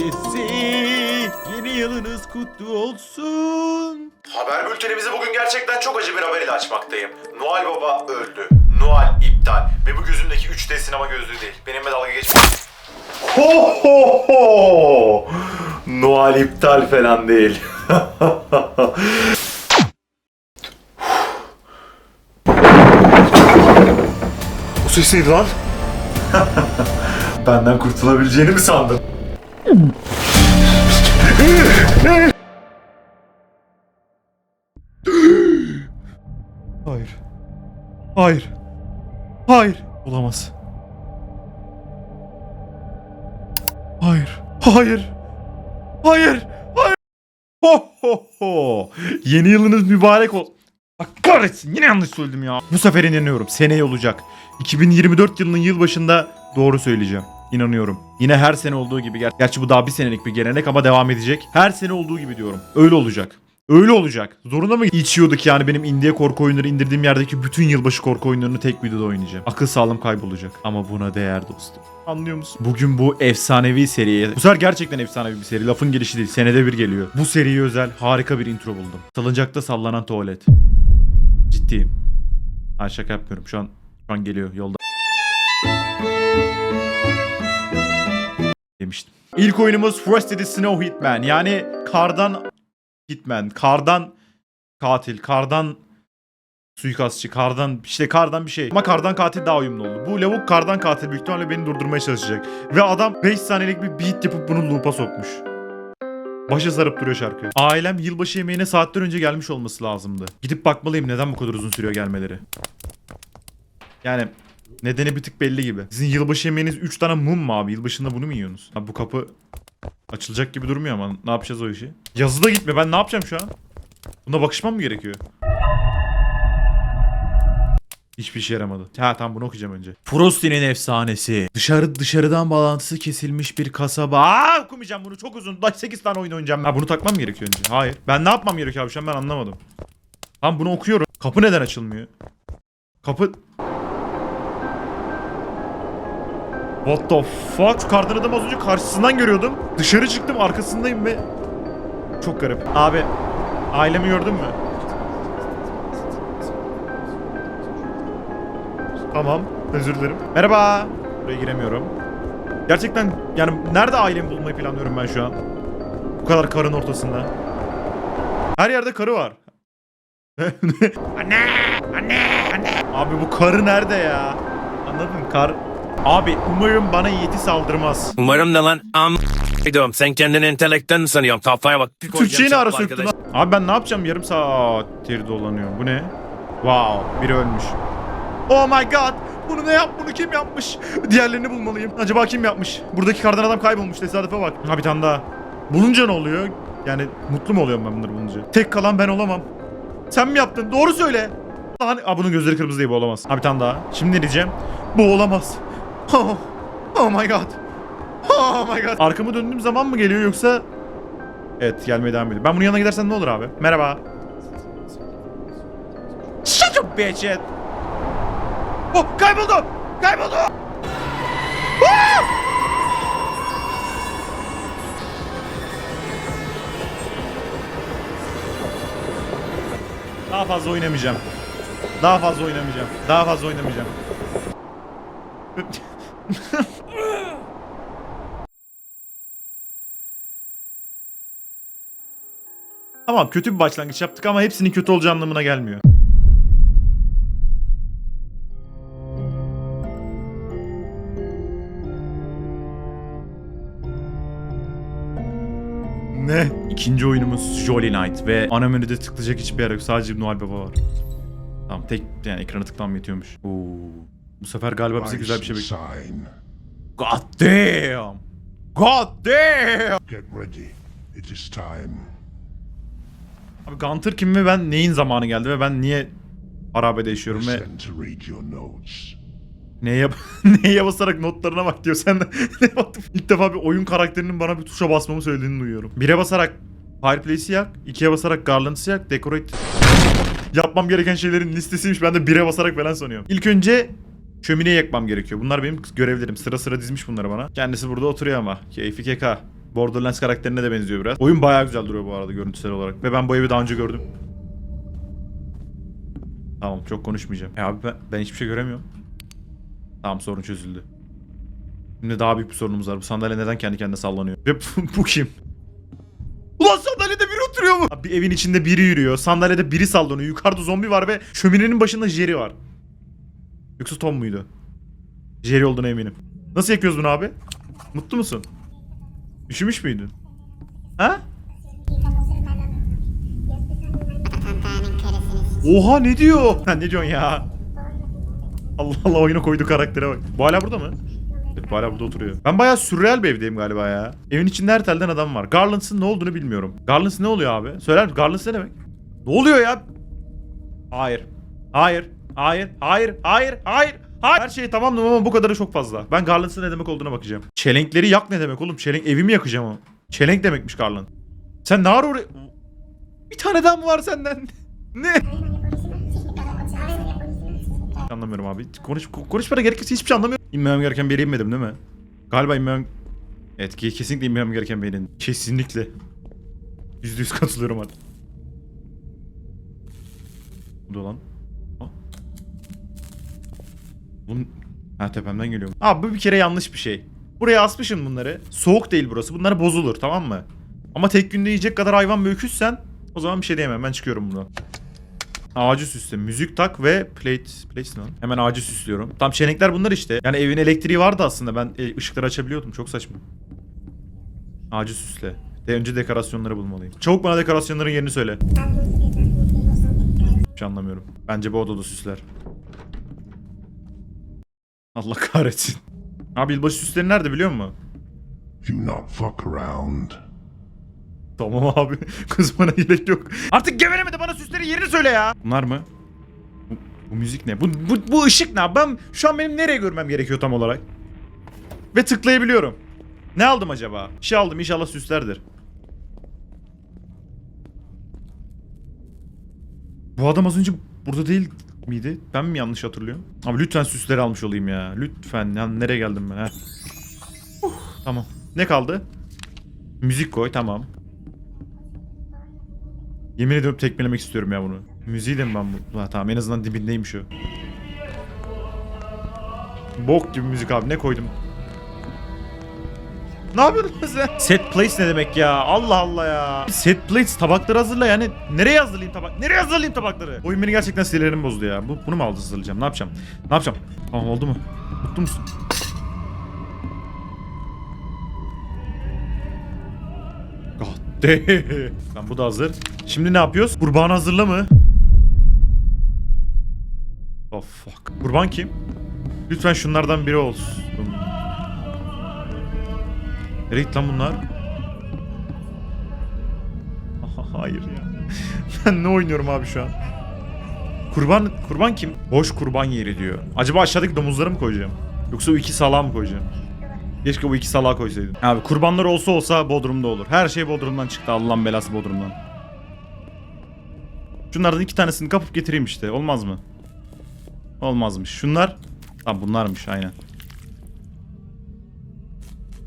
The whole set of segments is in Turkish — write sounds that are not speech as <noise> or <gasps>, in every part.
herkese yeni yılınız kutlu olsun. Haber bültenimizi bugün gerçekten çok acı bir haber ile açmaktayım. Noel Baba öldü. Noel iptal. Ve bu gözümdeki 3D sinema gözlüğü değil. Benimle dalga geçme. Ho ho ho! Noel iptal falan değil. <laughs> Bu ses neydi lan? Benden kurtulabileceğini mi sandın? Hayır. Hayır. Hayır. Olamaz. Hayır. Hayır. Hayır. Hayır. Ho ho ho. Yeni yılınız mübarek ol. Bak kahretsin yine yanlış söyledim ya. Bu sefer inanıyorum. Seneye olacak. 2024 yılının yılbaşında doğru söyleyeceğim. İnanıyorum. Yine her sene olduğu gibi. ger- Gerçi bu daha bir senelik bir gelenek ama devam edecek. Her sene olduğu gibi diyorum. Öyle olacak. Öyle olacak. Zorunda mı içiyorduk yani benim indiye korku oyunları indirdiğim yerdeki bütün yılbaşı korku oyunlarını tek videoda oynayacağım. Akıl sağlığım kaybolacak. Ama buna değer dostum. Anlıyor musun? Bugün bu efsanevi seriye... Bu sefer gerçekten efsanevi bir seri. Lafın gelişi değil. Senede bir geliyor. Bu seriye özel harika bir intro buldum. Salıncakta sallanan tuvalet. Ciddiyim. Ha şaka yapmıyorum. Şu an, şu an geliyor yolda. Demiştim. İlk oyunumuz Frosted Snow Hitman. Yani kardan Hitman. Kardan katil. Kardan suikastçı. Kardan işte kardan bir şey. Ama kardan katil daha uyumlu oldu. Bu lavuk kardan katil büyük ihtimalle beni durdurmaya çalışacak. Ve adam 5 saniyelik bir beat yapıp bunu loop'a sokmuş. Başı sarıp duruyor şarkı. Ailem yılbaşı yemeğine saatler önce gelmiş olması lazımdı. Gidip bakmalıyım neden bu kadar uzun sürüyor gelmeleri. Yani nedeni bir tık belli gibi. Sizin yılbaşı yemeğiniz 3 tane mum mu abi? Yılbaşında bunu mu yiyorsunuz? Ha bu kapı açılacak gibi durmuyor ama ne yapacağız o işi? Yazıda gitme ben ne yapacağım şu an? Buna bakışmam mı gerekiyor? Hiçbir işe yaramadı. Ha tamam bunu okuyacağım önce. Frosty'nin efsanesi. Dışarı dışarıdan bağlantısı kesilmiş bir kasaba. Aa okumayacağım bunu çok uzun. Daha 8 tane oyun oynayacağım. Ha bunu takmam mı gerekiyor önce? Hayır. Ben ne yapmam gerekiyor abi şu an ben anlamadım. Tamam bunu okuyorum. Kapı neden açılmıyor? Kapı... What the fuck? Şu kardan adamı az önce karşısından görüyordum. Dışarı çıktım arkasındayım ve... Çok garip. Abi ailemi gördün mü? Tamam. Özür dilerim. Merhaba. Buraya giremiyorum. Gerçekten yani nerede ailemi bulmayı planlıyorum ben şu an? Bu kadar karın ortasında. Her yerde karı var. <laughs> anne! Anne! Anne! Abi bu karı nerede ya? Anladın? Kar... Abi umarım bana yeti saldırmaz. Umarım da lan am diyorum. Sen kendini entelekten sanıyorsun. Kafaya bak. Türkçeyi ne ara söktün lan? Abi ben ne yapacağım? Yarım saattir dolanıyor. Bu ne? Wow. Biri ölmüş. Oh my god. Bunu ne yap? Bunu kim yapmış? Diğerlerini bulmalıyım. Acaba kim yapmış? Buradaki kardan adam kaybolmuş. Tesadüfe bak. Ha bir tane daha. Bulunca ne oluyor? Yani mutlu mu oluyorum ben bunları bulunca? Tek kalan ben olamam. Sen mi yaptın? Doğru söyle. Lan, aa bunun gözleri kırmızı değil bu olamaz. Ha bir tane daha. Şimdi ne diyeceğim? Bu olamaz. Oh, oh my god. Oh my god. Arkamı döndüğüm zaman mı geliyor yoksa Evet gelmeye devam ediyor. Ben bunun yanına gidersen ne olur abi? Merhaba. Shut up bitch it. Oh kayboldu. Kayboldu. Ah! Daha fazla oynamayacağım. Daha fazla oynamayacağım. Daha fazla oynamayacağım. Tamam kötü bir başlangıç yaptık ama hepsinin kötü olacağı anlamına gelmiyor. Ne? İkinci oyunumuz Jolly Night ve ana menüde tıklayacak hiçbir yer yok. Sadece Noel Baba var. Tamam tek yani ekrana tıklanma yetiyormuş. Oo. Bu sefer galiba bize güzel bir şey bekliyor. God damn! God damn! Get ready. It is time. Abi Gunter kim ve ben neyin zamanı geldi ve ben niye harabede yaşıyorum ve neye, yap <laughs> neye basarak notlarına bak diyor sen de <laughs> ne baktın? İlk defa bir oyun karakterinin bana bir tuşa basmamı söylediğini duyuyorum. Bire basarak Fireplace'i yak, ikiye basarak Garland'sı yak, Decorate. <laughs> Yapmam gereken şeylerin listesiymiş ben de bire basarak falan sanıyorum. İlk önce şömineyi yakmam gerekiyor. Bunlar benim görevlerim. Sıra sıra dizmiş bunları bana. Kendisi burada oturuyor ama. Keyfi keka. Borderlands karakterine de benziyor biraz. Oyun bayağı güzel duruyor bu arada görüntüsel olarak. Ve ben bu evi daha önce gördüm. Tamam çok konuşmayacağım. Ya abi ben, ben hiçbir şey göremiyorum. Tamam sorun çözüldü. Şimdi daha büyük bir sorunumuz var. Bu sandalye neden kendi kendine sallanıyor? Ve bu, <laughs> kim? Ulan sandalyede biri oturuyor mu? Abi evin içinde biri yürüyor. Sandalyede biri sallanıyor. Yukarıda zombi var ve şöminenin başında Jerry var. Yoksa Tom muydu? Jerry olduğuna eminim. Nasıl yakıyoruz bunu abi? Mutlu musun? Üşümüş müydün? Ha? Oha ne diyor? Ha, ne diyorsun ya? Allah Allah oyuna koydu karaktere bak. Bu hala burada mı? Evet, bu hala burada oturuyor. Ben bayağı sürreal bir evdeyim galiba ya. Evin içinde her telden adam var. Garlands'ın ne olduğunu bilmiyorum. Garlands ne oluyor abi? Söyler misin? Garlands ne demek? Ne oluyor ya? Hayır. Hayır. Hayır. Hayır. Hayır. Hayır. Hayır. Her şey tamamdım ama bu kadarı çok fazla. Ben Garlands'ın ne demek olduğuna bakacağım. Çelenkleri yak ne demek oğlum? Çelenk evimi yakacağım o. Çelenk demekmiş Garland. Sen ne ara. Bir tane daha mı var senden? <laughs> ne? Anlamıyorum abi. Konuş, konuşmana gerek yok. Hiçbir şey anlamıyorum. İnmem gereken bir yere inmedim değil mi? Galiba inmem... Evet ke- kesinlikle inmem gereken bir yere. Kesinlikle. Yüzde yüz katılıyorum hadi. Bu da lan. Bunun... Ha tepemden geliyor. Abi bu bir kere yanlış bir şey. Buraya asmışım bunları. Soğuk değil burası. Bunlar bozulur tamam mı? Ama tek günde yiyecek kadar hayvan ve öküzsen o zaman bir şey diyemem. Ben çıkıyorum buradan. Ağacı süsle. Müzik tak ve plate... Plate ne lan? Hemen ağacı süslüyorum. Tam çenekler bunlar işte. Yani evin elektriği vardı aslında. Ben e, ışıkları açabiliyordum. Çok saçma. Ağacı süsle. De önce dekorasyonları bulmalıyım. Çabuk bana dekorasyonların yerini söyle. Hiç şey anlamıyorum. Bence bu odada süsler. Allah kahretsin. Abi yılbaşı süsleri nerede biliyor musun? Do not fuck around. Tamam abi. <laughs> Kızmana gerek yok. Artık geberemedi bana süslerin yerini söyle ya. Bunlar mı? Bu, bu müzik ne? Bu, bu, bu ışık ne? Ben şu an benim nereye görmem gerekiyor tam olarak? Ve tıklayabiliyorum. Ne aldım acaba? Bir şey aldım inşallah süslerdir. Bu adam az önce burada değil miydi? Ben mi yanlış hatırlıyorum? Abi lütfen süsleri almış olayım ya. Lütfen. Ya nereye geldim ben? Tamam. Ne kaldı? Müzik koy tamam. Yemin ediyorum tekmelemek istiyorum ya bunu. Müziği de mi ben bu? Ha, tamam en azından dibindeymiş o. Bok gibi müzik abi ne koydum? Ne yapıyorsun sen? Set place ne demek ya? Allah Allah ya. Set place tabakları hazırla yani. Nereye hazırlayayım tabak? Nereye hazırlayayım tabakları? Oyun beni gerçekten sinirlerimi bozdu ya. Bu, bunu mu hazırlayacağım? Ne yapacağım? Ne yapacağım? Tamam oldu mu? Mutlu musun? God. Tamam bu da hazır. Şimdi ne yapıyoruz? Kurban hazırla mı? Oh fuck. Kurban kim? Lütfen şunlardan biri olsun. Nereye lan bunlar? Aha, Hayır ya. <laughs> Ben ne oynuyorum abi şu an? Kurban kurban kim? Boş kurban yeri diyor. Acaba aşağıdaki domuzları mı koyacağım? Yoksa o iki salağı mı koyacağım? Keşke bu iki salağı koysaydım. Abi kurbanlar olsa olsa Bodrum'da olur. Her şey Bodrum'dan çıktı. Allah'ın belası Bodrum'dan. Şunlardan iki tanesini kapıp getireyim işte. Olmaz mı? Olmazmış. Şunlar... Tamam bunlarmış aynen.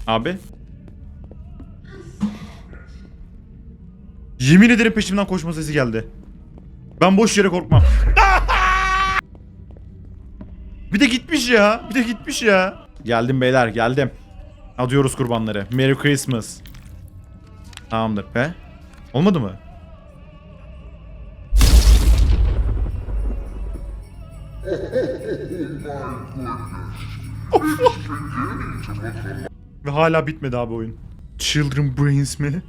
Abi. Yemin ederim peşimden koşma sesi geldi. Ben boş yere korkmam. Bir de gitmiş ya. Bir de gitmiş ya. Geldim beyler geldim. Adıyoruz kurbanları. Merry Christmas. Tamamdır be. Olmadı mı? Ve hala bitmedi abi oyun. Children Brains mi?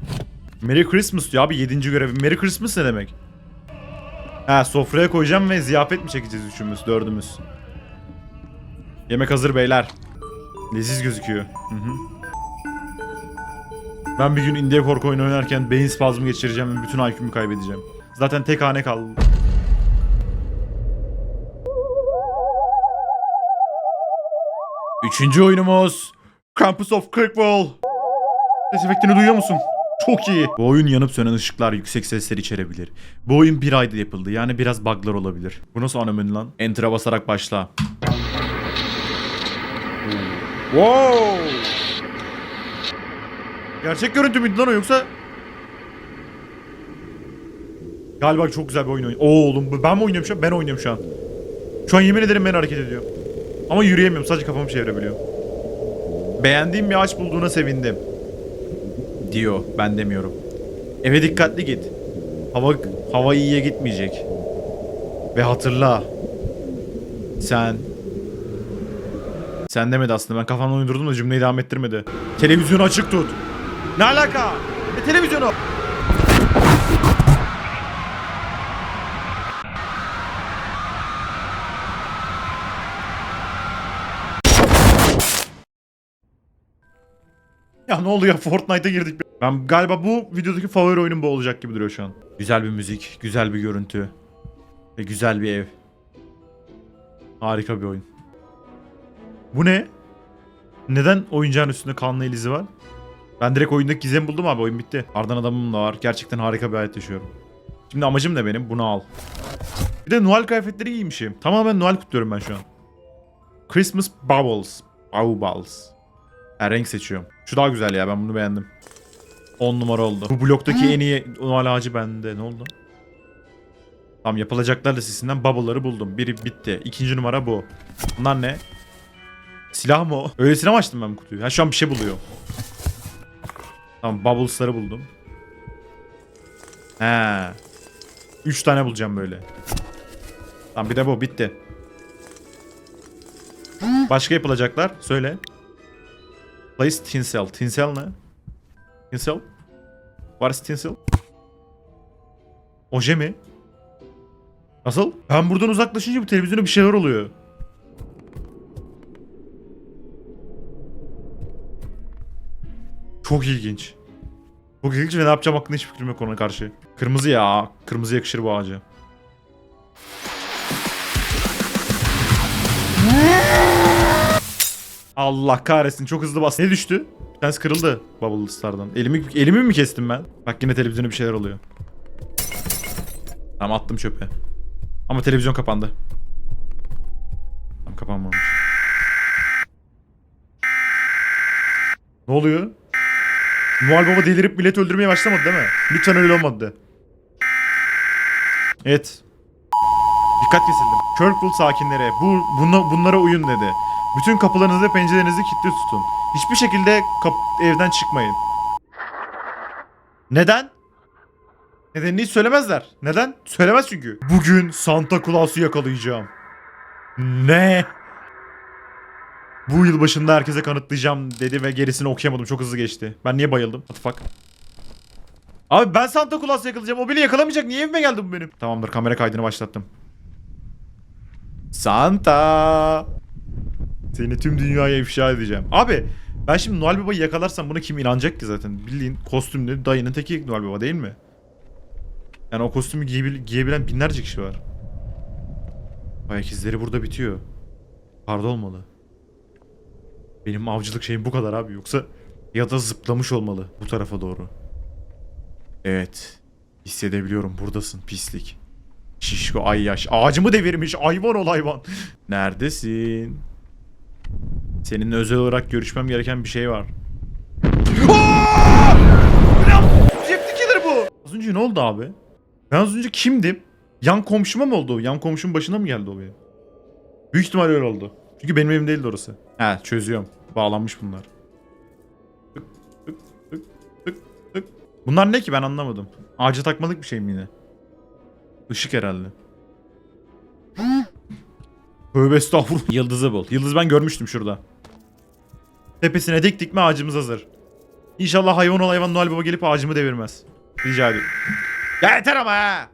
Merry Christmas diyor abi 7. görev. Merry Christmas ne demek? Ha sofraya koyacağım ve ziyafet mi çekeceğiz üçümüz, dördümüz? Yemek hazır beyler. Leziz gözüküyor. Hı hı. Ben bir gün India korku oyunu oynarken beyin spazmı geçireceğim ve bütün IQ'mu kaybedeceğim. Zaten tek hane kaldı. Üçüncü oyunumuz Campus of Kirkwall. Ses efektini duyuyor musun? Çok iyi. Bu oyun yanıp sönen ışıklar yüksek sesler içerebilir. Bu oyun bir ayda yapıldı. Yani biraz bug'lar olabilir. Bu nasıl ana menü lan? Enter'a basarak başla. Wow. Gerçek görüntü müydü lan o yoksa? Galiba çok güzel bir oyun oynuyor. Oo oğlum ben mi oynuyorum şu an? Ben oynuyorum şu an. Şu an yemin ederim ben hareket ediyorum. Ama yürüyemiyorum sadece kafamı çevirebiliyorum. Beğendiğim bir ağaç bulduğuna sevindim. Diyor ben demiyorum. Eve dikkatli git. Hava hava iyiye gitmeyecek. Ve hatırla. Sen sen demedi aslında ben kafamdan uydurdum da cümleyi devam ettirmedi. Televizyonu açık tut. Ne alaka? Ne televizyonu? Ya ne oluyor? Fortnite'a girdik. Ben galiba bu videodaki favori oyunum bu olacak gibi duruyor şu an. Güzel bir müzik, güzel bir görüntü ve güzel bir ev. Harika bir oyun. Bu ne? Neden oyuncağın üstünde kanlı el izi var? Ben direkt oyundaki gizemi buldum abi oyun bitti. Ardından adamım da var. Gerçekten harika bir hayat yaşıyorum. Şimdi amacım ne benim? Bunu al. Bir de Noel kıyafetleri giymişim. Tamamen Noel kutluyorum ben şu an. Christmas Bubbles. Bubbles. Ha, renk seçiyorum. Şu daha güzel ya ben bunu beğendim. 10 numara oldu. Bu bloktaki en iyi Noel ağacı bende. Ne oldu? Tamam yapılacaklar listesinden bubble'ları buldum. Biri bitti. İkinci numara bu. Bunlar ne? Silah mı o? Öyle silah mı açtım ben bu kutuyu? Ha şu an bir şey buluyor. Tamam bubbles'ları buldum. He. 3 tane bulacağım böyle. Tamam bir de bu bitti. Başka yapılacaklar. Söyle. Place tinsel. Tinsel ne? Tinsel? What is tinsel? Oje mi? Nasıl? Ben buradan uzaklaşınca bu televizyona bir şeyler oluyor. Çok ilginç. Çok ilginç ve ne yapacağım hakkında hiçbir fikrim yok ona karşı. Kırmızı ya. Kırmızı yakışır bu ağaca. Allah kahretsin çok hızlı bastı. Ne düştü? Bir tanesi kırıldı Bubble Star'dan. Elimi, elimi mi kestim ben? Bak yine televizyona bir şeyler oluyor. Tamam attım çöpe. Ama televizyon kapandı. Tamam kapanmamış. Ne oluyor? Noel Baba delirip millet öldürmeye başlamadı değil mi? Lütfen öyle olmadı. Evet. Dikkat kesildim. Kirkwood sakinleri bu buna, bunlara uyun dedi. Bütün kapılarınızı ve pencerelerinizi kilitli tutun. Hiçbir şekilde evden çıkmayın. Neden? Nedenini hiç söylemezler. Neden? Söylemez çünkü. Bugün Santa Claus'u yakalayacağım. Ne? Bu yıl başında herkese kanıtlayacağım dedi ve gerisini okuyamadım. Çok hızlı geçti. Ben niye bayıldım? What the fuck? Abi ben Santa Claus'u yakalayacağım. O beni yakalamayacak. Niye evime geldi bu benim? Tamamdır kamera kaydını başlattım. Santa. Seni tüm dünyaya ifşa edeceğim. Abi ben şimdi Noel Baba'yı yakalarsam buna kim inanacak ki zaten? Bildiğin kostümlü dayının teki Noel Baba değil mi? Yani o kostümü giyebil- giyebilen binlerce kişi var. Ayak izleri burada bitiyor. Karda olmalı. Benim avcılık şeyim bu kadar abi. Yoksa ya da zıplamış olmalı bu tarafa doğru. Evet. Hissedebiliyorum. Buradasın pislik. Şişko ay yaş. Ağacımı devirmiş. Hayvan ol hayvan. <laughs> Neredesin? Seninle özel olarak görüşmem gereken bir şey var. Cepli killer bu. Az önce ne oldu abi? Ben az önce kimdim? Yan komşuma mı oldu? o? Yan komşumun başına mı geldi o benim? Büyük ihtimal öyle oldu. Çünkü benim evim değildi orası. He çözüyorum. Bağlanmış bunlar. Tık tık tık tık tık. Bunlar ne ki ben anlamadım. Ağaca takmalık bir şey mi yine? Işık herhalde. Tövbe estağfurullah. Yıldızı bul. Yıldız ben görmüştüm şurada. Tepesine diktik mi ağacımız hazır. İnşallah hayvan ol hayvan Noel Baba gelip ağacımı devirmez. Rica ediyorum. Ya yeter ama ha.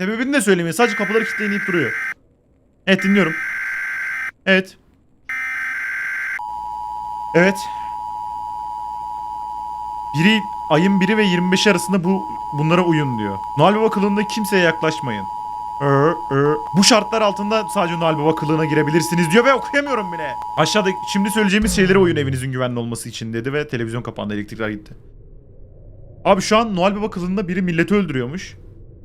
Sebebini de söylemiyor. Sadece kapıları kilitleyip duruyor. Evet dinliyorum. Evet. Evet. Biri ayın 1'i ve 25'i arasında bu bunlara uyun diyor. Noel Baba kılığında kimseye yaklaşmayın. Bu şartlar altında sadece Noel Baba kılığına girebilirsiniz diyor ve okuyamıyorum bile. Aşağıda şimdi söyleyeceğimiz şeylere uyun evinizin güvenli olması için dedi ve televizyon kapandı elektrikler gitti. Abi şu an Noel Baba kılığında biri milleti öldürüyormuş.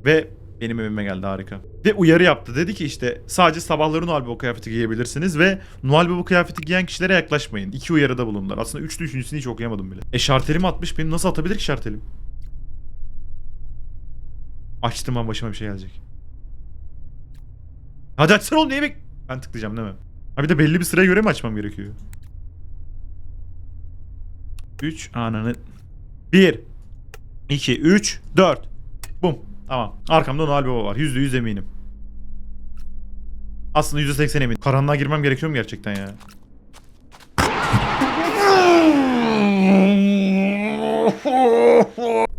Ve Benim evime geldi harika. Ve uyarı yaptı. Dedi ki işte sadece sabahları Noel Baba kıyafeti giyebilirsiniz ve Noel Baba kıyafeti giyen kişilere yaklaşmayın. İki uyarıda bulundular. Aslında üçlü üçüncüsünü hiç okuyamadım bile. E şartelimi atmış benim nasıl atabilir ki şartelim? Açtım ama başıma bir şey gelecek. Hadi açsana oğlum niye bek... Ben tıklayacağım değil mi? Ha bir de belli bir sıraya göre mi açmam gerekiyor? 3 ananı 1 2 3 4 Bum. Tamam. Arkamda Noel Baba var. %100 eminim. Aslında %80 eminim. Karanlığa girmem gerekiyor mu gerçekten ya?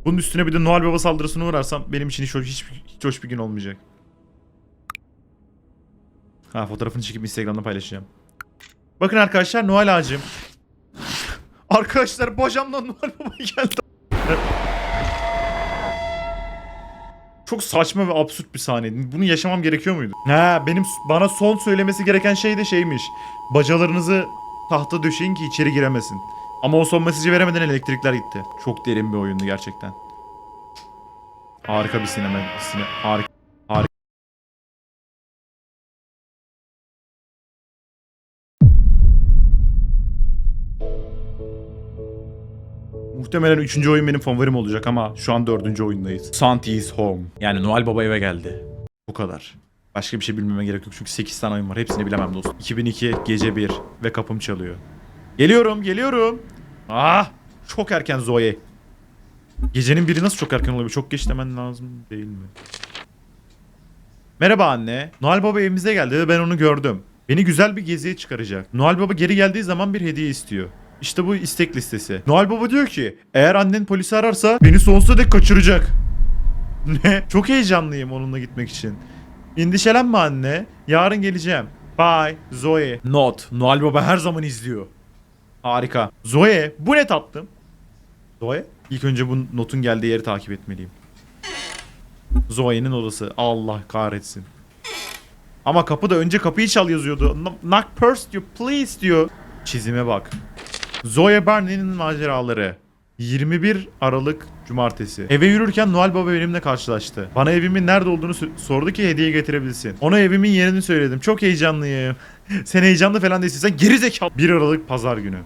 Bunun üstüne bir de Noel Baba saldırısına uğrarsam benim için hiç, hiç, hiç hoş bir gün olmayacak. Ha fotoğrafını çekip Instagram'da paylaşacağım. Bakın arkadaşlar Noel ağacım. Arkadaşlar bacağımdan Noel Baba geldi. Çok saçma ve absürt bir sahne. Bunu yaşamam gerekiyor muydu? Ha benim bana son söylemesi gereken şey de şeymiş. Bacalarınızı tahta döşeyin ki içeri giremesin. Ama o son mesajı veremeden elektrikler gitti. Çok derin bir oyundu gerçekten. Harika bir sinema. Sine, harika. Muhtemelen üçüncü oyun benim favorim olacak ama şu an dördüncü oyundayız. Santa is home. Yani Noel Baba eve geldi. Bu kadar. Başka bir şey bilmeme gerek yok çünkü 8 tane oyun var. Hepsini bilemem dostum. 2002 gece 1 ve kapım çalıyor. Geliyorum, geliyorum. Ah! Çok erken Zoe. Gecenin biri nasıl çok erken olabilir? Çok geç demen lazım değil mi? Merhaba anne. Noel Baba evimize geldi ve ben onu gördüm. Beni güzel bir geziye çıkaracak. Noel Baba geri geldiği zaman bir hediye istiyor. İşte bu istek listesi. Noel Baba diyor ki eğer annen polisi ararsa beni sonsuza dek kaçıracak. <laughs> Ne? Çok heyecanlıyım onunla gitmek için. Endişelenme anne. Yarın geleceğim. Bye. Zoe. Not. Noel Baba her zaman izliyor. Harika. Zoe. Bu ne tatlım? Zoe. İlk önce bu notun geldiği yeri takip etmeliyim. Zoe'nin odası. Allah kahretsin. Ama kapıda önce kapıyı çal yazıyordu. Kn- Knock first diyor. Please diyor. Çizime bak. Zoe Barney'nin maceraları. 21 Aralık Cumartesi. Eve yürürken Noel Baba benimle karşılaştı. Bana evimin nerede olduğunu sordu ki hediye getirebilsin. Ona evimin yerini söyledim. Çok heyecanlıyım. <laughs> Sen heyecanlı falan değilsin. Geri zekalı. 1 Aralık Pazar günü.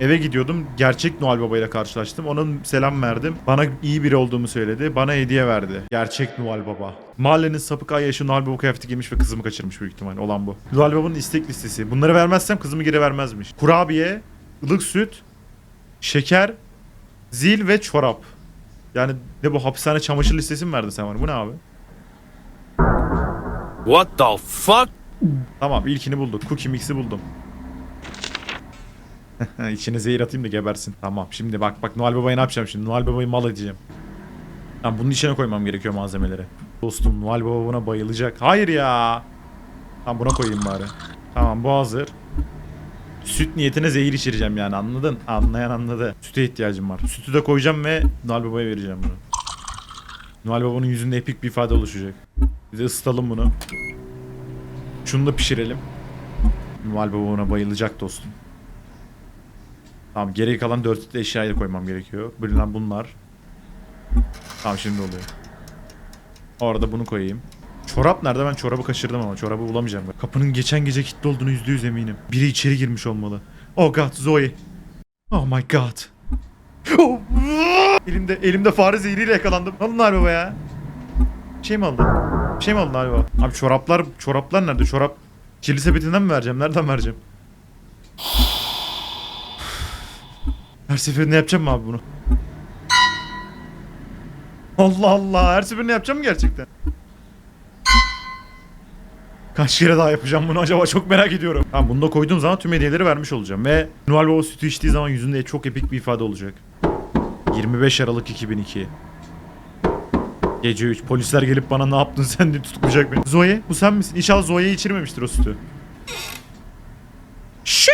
Eve gidiyordum. Gerçek Noel Baba ile karşılaştım. Ona selam verdim. Bana iyi biri olduğumu söyledi. Bana hediye verdi. Gerçek Noel Baba. Mahallenin sapık ay yaşı Noel Baba kıyafeti giymiş ve kızımı kaçırmış büyük ihtimal. Olan bu. Noel Baba'nın istek listesi. Bunları vermezsem kızımı geri vermezmiş. Kurabiye, ılık süt, şeker, zil ve çorap. Yani ne bu hapishane çamaşır listesi mi verdin sen bana? Bu ne abi? What the fuck? Tamam ilkini bulduk. Cookie Mix'i buldum. <laughs> İçine zehir atayım da gebersin. Tamam şimdi bak bak Noel Baba'yı ne yapacağım şimdi? Noel Baba'yı mal edeceğim. Tamam bunun içine koymam gerekiyor malzemeleri. Dostum Noel Baba buna bayılacak. Hayır ya. Tamam buna koyayım bari. Tamam bu hazır. Süt niyetine zehir içireceğim yani anladın? Anlayan anladı. Süte ihtiyacım var. Sütü de koyacağım ve Noel Baba'ya vereceğim bunu. Noel Baba'nın yüzünde epik bir ifade oluşacak. Bir de ısıtalım bunu. Şunu da pişirelim. Noel Baba ona bayılacak dostum. Tamam geri kalan 4 eşyayı da koymam gerekiyor. Bölünen bunlar. Tamam şimdi oluyor. Orada bunu koyayım. Çorap nerede? Ben çorabı kaçırdım ama çorabı bulamayacağım. ben. Kapının geçen gece kilitli olduğunu yüzde yüz eminim. Biri içeri girmiş olmalı. Oh god Zoe. Oh my god. Oh. elimde elimde fare zehriyle yakalandım. Alın Noel Baba ya. Şey mi aldın? Şey mi aldın Baba? Abi çoraplar çoraplar nerede? Çorap kirli sepetinden mi vereceğim? Nereden vereceğim? Her seferinde yapacağım mı abi bunu? Allah Allah her seferinde yapacağım mı gerçekten? Kaç kere daha yapacağım bunu acaba çok merak ediyorum. Tamam bunu da koyduğum zaman tüm hediyeleri vermiş olacağım. Ve Noel Baba sütü içtiği zaman yüzünde çok epik bir ifade olacak. 25 Aralık 2002. Gece 3. Polisler gelip bana ne yaptın sen diye tutuklayacak beni. Zoe bu sen misin? İnşallah Zoe'yi içirmemiştir o sütü. Şiş!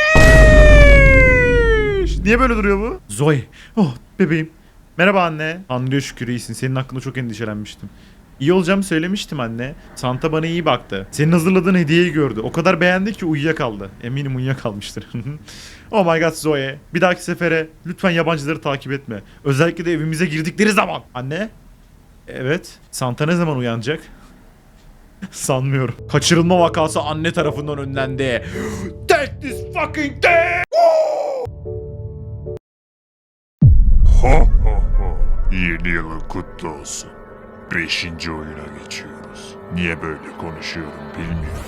Niye böyle duruyor bu? Zoe. Oh bebeğim. Merhaba anne. Anlıyor şükür iyisin. Senin hakkında çok endişelenmiştim. İyi olacağımı söylemiştim anne. Santa bana iyi baktı. Senin hazırladığın hediyeyi gördü. O kadar beğendi ki uyuyakaldı. Eminim uyuyakalmıştır. <laughs> oh my god Zoe. Bir dahaki sefere lütfen yabancıları takip etme. Özellikle de evimize girdikleri zaman. Anne? Evet. Santa ne zaman uyanacak? <laughs> Sanmıyorum. Kaçırılma vakası anne tarafından önlendi. <gasps> Take this fucking day! <laughs> Yeni yılın kutlu olsun. Beşinci oyuna geçiyoruz. Niye böyle konuşuyorum bilmiyorum.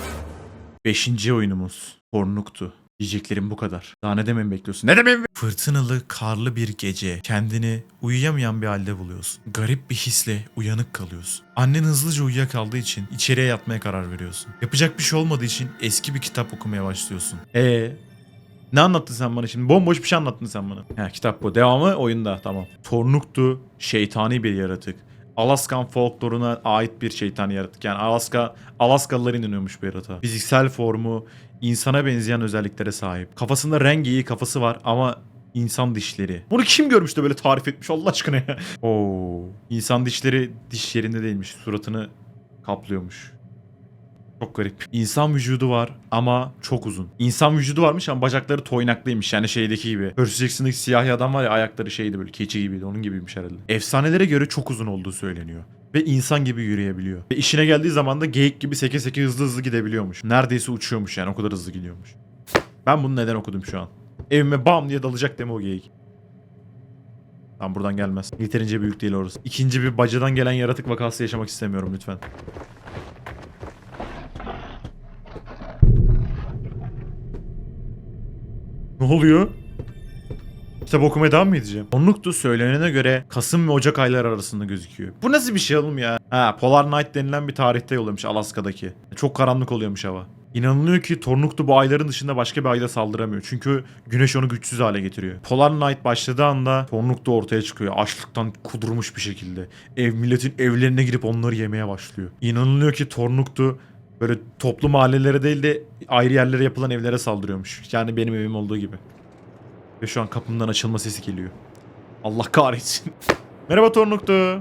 Beşinci oyunumuz. Kornuktu. Diyeceklerim bu kadar. Daha ne dememi bekliyorsun? Ne dememi? Fırtınalı, karlı bir gece. Kendini uyuyamayan bir halde buluyorsun. Garip bir hisle uyanık kalıyorsun. Annen hızlıca uyuyakaldığı için içeriye yatmaya karar veriyorsun. Yapacak bir şey olmadığı için eski bir kitap okumaya başlıyorsun. Ee, ne anlattın sen bana şimdi? Bomboş bir şey anlattın sen bana. He kitap bu. Devamı oyunda. Tamam. Tornuktu. Şeytani bir yaratık. Alaskan folkloruna ait bir şeytani yaratık. Yani Alaska, Alaskalılar inanıyormuş bu yaratığa. Fiziksel formu insana benzeyen özelliklere sahip. Kafasında rengi kafası var ama insan dişleri. Bunu kim görmüş de böyle tarif etmiş Allah aşkına ya. <laughs> Oo. İnsan dişleri diş yerinde değilmiş. Suratını kaplıyormuş. Çok garip. İnsan vücudu var ama çok uzun. İnsan vücudu varmış ama bacakları toynaklıymış. Yani şeydeki gibi. Percy Jackson'daki siyahi adam var ya ayakları şeydi böyle keçi gibiydi. Onun gibiymiş herhalde. Efsanelere göre çok uzun olduğu söyleniyor. Ve insan gibi yürüyebiliyor. Ve işine geldiği zaman da geyik gibi seke seke hızlı hızlı gidebiliyormuş. Neredeyse uçuyormuş yani o kadar hızlı gidiyormuş. Ben bunu neden okudum şu an? Evime bam diye dalacak deme o geyik. Tam buradan gelmez. Yeterince büyük değil orası. İkinci bir bacadan gelen yaratık vakası yaşamak istemiyorum lütfen. Oluyor? Kitap okumaya devam mı edeceğim? Onluktu söylenene göre Kasım ve Ocak ayları arasında gözüküyor. Bu nasıl bir şey oğlum ya? Ha Polar Night denilen bir tarihte yollamış Alaska'daki. Çok karanlık oluyormuş hava. İnanılıyor ki Tornuktu bu ayların dışında başka bir ayda saldıramıyor. Çünkü güneş onu güçsüz hale getiriyor. Polar Night başladığı anda Tornuktu ortaya çıkıyor. Açlıktan kudurmuş bir şekilde. Ev milletin evlerine girip onları yemeye başlıyor. İnanılıyor ki Tornuktu böyle toplu mahallelere değil de ayrı yerlere yapılan evlere saldırıyormuş. Yani benim evim olduğu gibi. Ve şu an kapımdan açılma sesi geliyor. Allah kahretsin. <laughs> Merhaba Tornuktu.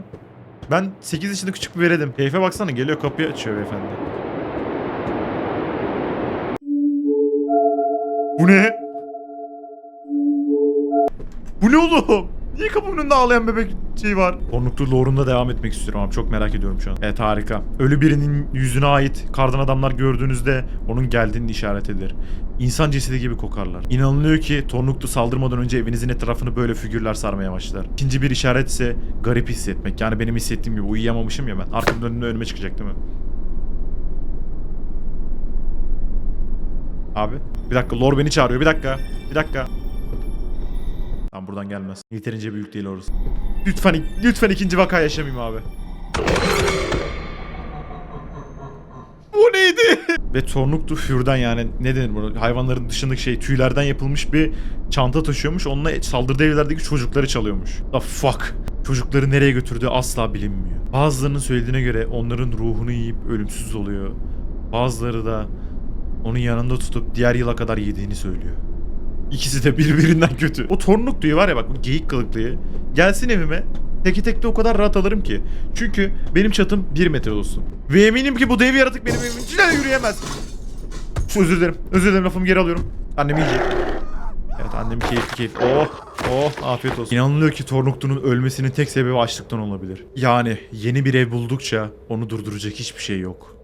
Ben 8 yaşında küçük bir veredim. Keyfe baksana geliyor kapıyı açıyor beyefendi. Bu ne? Bu ne oğlum? Niye kapımın önünde ağlayan bebek şey var? Konuklu lore'unda devam etmek istiyorum abi. Çok merak ediyorum şu an. Evet harika. Ölü birinin yüzüne ait kardan adamlar gördüğünüzde onun geldiğinin işaretidir. İnsan cesedi gibi kokarlar. İnanılıyor ki Tornuklu saldırmadan önce evinizin etrafını böyle figürler sarmaya başlar. İkinci bir işaret ise garip hissetmek. Yani benim hissettiğim gibi uyuyamamışım ya ben. Arkamın önünde önüme çıkacak değil mi? Abi. Bir dakika lore beni çağırıyor. Bir dakika. Bir dakika. Tamam buradan gelmez. Yeterince büyük değil orası. Lütfen lütfen ikinci vaka yaşamayayım abi. Bu neydi? Ve tornuktu fürden yani ne denir bunu? Hayvanların dışındaki şey tüylerden yapılmış bir çanta taşıyormuş. Onunla saldırdığı evlerdeki çocukları çalıyormuş. The fuck? Çocukları nereye götürdüğü asla bilinmiyor. Bazılarının söylediğine göre onların ruhunu yiyip ölümsüz oluyor. Bazıları da onun yanında tutup diğer yıla kadar yediğini söylüyor. İkisi de birbirinden kötü. O tornuk diyor var ya bak bu geyik kılıklıyı. Gelsin evime. Teki tekte o kadar rahat alırım ki. Çünkü benim çatım 1 metre olsun. Ve eminim ki bu dev yaratık benim evimin içinden yürüyemez. Özür dilerim. Özür dilerim lafımı geri alıyorum. Annem yiyecek. Evet annem keyifli keyifli. Oh oh afiyet olsun. İnanılıyor ki Tornuktu'nun ölmesinin tek sebebi açlıktan olabilir. Yani yeni bir ev buldukça onu durduracak hiçbir şey yok.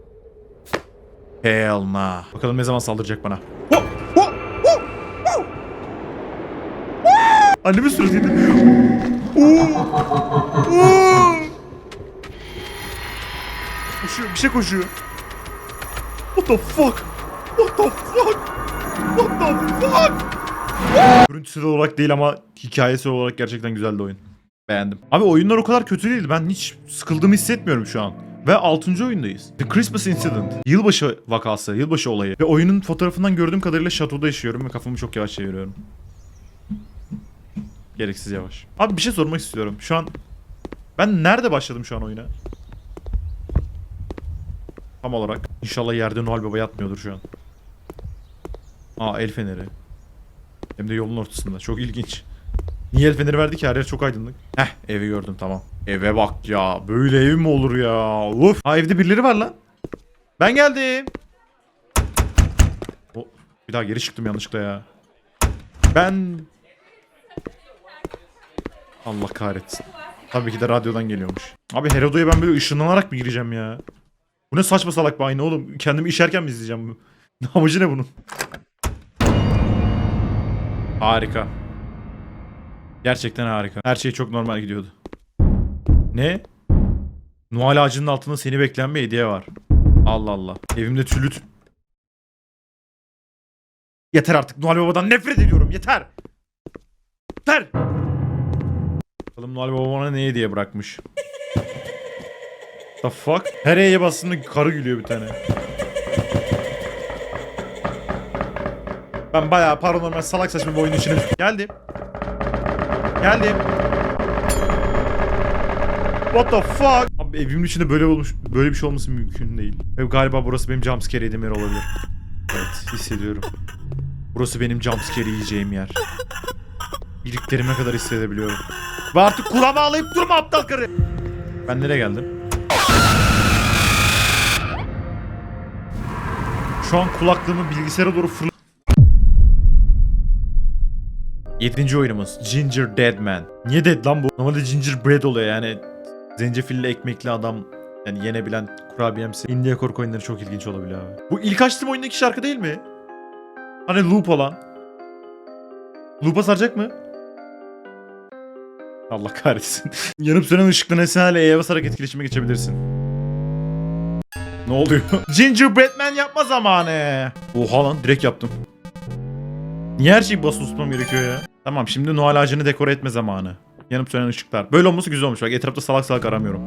Hell nah. Bakalım ne zaman saldıracak bana. Ho, ho, ho, ho. Annemin suratıydı. Oo, oo. Koşuyor, bir şey koşuyor. What the fuck? What the fuck? What the fuck? Görüntüsel olarak değil ama hikayesi olarak gerçekten güzeldi oyun. Beğendim. Abi oyunlar o kadar kötü değildi. Ben hiç sıkıldığımı hissetmiyorum şu an. Ve 6. oyundayız. The Christmas Incident. Yılbaşı vakası, yılbaşı olayı. Ve oyunun fotoğrafından gördüğüm kadarıyla şatoda yaşıyorum ve kafamı çok yavaş çeviriyorum. Gereksiz yavaş. Abi bir şey sormak istiyorum. Şu an ben nerede başladım şu an oyuna? Tam olarak. İnşallah yerde Noel Baba yatmıyordur şu an. Aa el feneri. Hem de yolun ortasında. Çok ilginç. Niye el feneri verdi ki her yer çok aydınlık. Heh evi gördüm tamam. Eve bak ya. Böyle ev mi olur ya? Uf. Ha evde birileri var lan. Ben geldim. O, bir daha geri çıktım yanlışlıkla ya. Ben... Allah kahretsin. Tabii ki de radyodan geliyormuş. Abi her odaya ben böyle ışınlanarak mı gireceğim ya? Bu ne saçma salak bir ayna oğlum. Kendimi işerken mi izleyeceğim bu? <laughs> Amacı ne bunun? Harika. Gerçekten harika. Her şey çok normal gidiyordu. Ne? Noel ağacının altında seni bekleyen bir hediye var. Allah Allah. Evimde tüllü tü- Yeter artık Noel Baba'dan nefret ediyorum yeter. Yeter. Bakalım Noel Baba bana ne hediye bırakmış. The fuck? Her E'ye bastığımda karı gülüyor bir tane. Ben bayağı paranormal salak saçma bir oyunun içine. Geldim. Geldim. What the fuck? Abi evimin içinde böyle olmuş böyle bir şey olması mümkün değil. Ve galiba burası benim jumpscare yediğim yer olabilir. Evet hissediyorum. Burası benim jumpscare yiyeceğim yer. İliklerime kadar hissedebiliyorum. Ve artık kulağıma alayıp durma aptal karı. Ben nereye geldim? Şu an kulaklığımı bilgisayara doğru fırla... Yedinci oyunumuz Ginger Dead Man. Niye dead lan bu? Normalde gingerbread oluyor yani. Zencefilli ekmekli adam yani yenebilen kurabiyemsi. India korku oyunları çok ilginç olabiliyor abi. Bu ilk açtığım oyundaki şarkı değil mi? Hani loop olan. Loop'a saracak mı? Allah kahretsin. <laughs> Yanıp sönen ışıklı nesnelerle E'ye basarak etkileşime geçebilirsin. Ne oluyor? <laughs> Gingerbread Man yapma zamanı. Oha lan direkt yaptım. Niye her şeyi basılı tutmam gerekiyor ya? Tamam şimdi Noel ağacını dekore etme zamanı. Yanıp sönen ışıklar. Böyle olması güzel olmuş. Bak etrafta salak salak aramıyorum.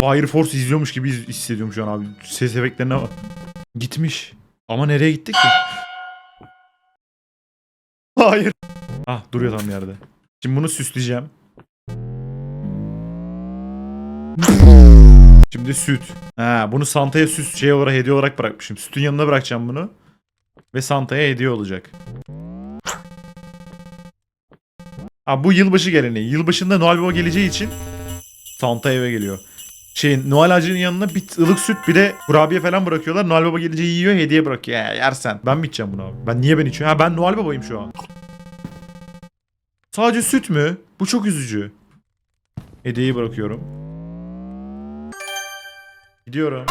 Fire Force izliyormuş gibi hissediyorum şu an abi. Ses efektlerine bak. Gitmiş. Ama nereye gitti ki? Hayır. Ah duruyor tam yerde. Şimdi bunu süsleyeceğim. Şimdi süt. Ha, bunu Santa'ya süs şey olarak hediye olarak bırakmışım. Sütün yanına bırakacağım bunu. Ve Santa'ya hediye olacak. Ha bu yılbaşı geleneği. Yılbaşında Noel Baba geleceği için Santa eve geliyor. Şey Noel ağacının yanına bir ılık süt bir de kurabiye falan bırakıyorlar. Noel Baba gelince yiyor hediye bırakıyor. Ya, yersen. Ben mi içeceğim bunu? Ben niye ben içiyorum? Ha ben Noel Baba'yım şu an. Sadece süt mü? Bu çok üzücü. Hediyeyi bırakıyorum. Gidiyorum.